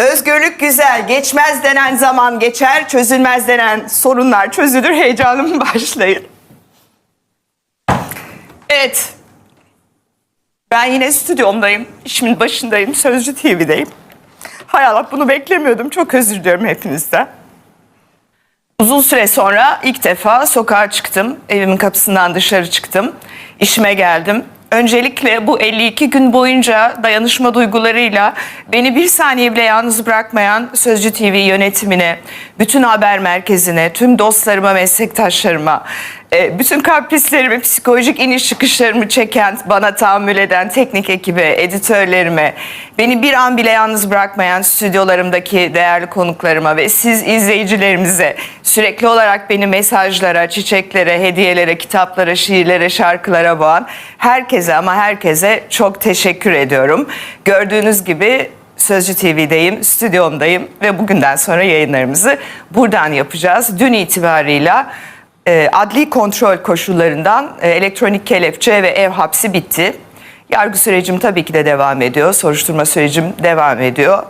Özgürlük güzel, geçmez denen zaman geçer, çözülmez denen sorunlar çözülür. Heyecanım başlayın. Evet. Ben yine stüdyomdayım, işimin başındayım, Sözcü TV'deyim. Hay Allah bunu beklemiyordum. Çok özür diliyorum hepinizden. Uzun süre sonra ilk defa sokağa çıktım. Evimin kapısından dışarı çıktım. İşime geldim. Öncelikle bu 52 gün boyunca dayanışma duygularıyla beni bir saniye bile yalnız bırakmayan Sözcü TV yönetimine, bütün haber merkezine, tüm dostlarıma, meslektaşlarıma, e, bütün kaprislerimi, psikolojik iniş çıkışlarımı çeken, bana tahammül eden teknik ekibe, editörlerime, beni bir an bile yalnız bırakmayan stüdyolarımdaki değerli konuklarıma ve siz izleyicilerimize sürekli olarak beni mesajlara, çiçeklere, hediyelere, kitaplara, şiirlere, şarkılara boğan herkese ama herkese çok teşekkür ediyorum. Gördüğünüz gibi Sözcü TV'deyim, stüdyomdayım ve bugünden sonra yayınlarımızı buradan yapacağız. Dün itibarıyla e, adli kontrol koşullarından e, elektronik kelepçe ve ev hapsi bitti. Yargı sürecim tabii ki de devam ediyor. Soruşturma sürecim devam ediyor.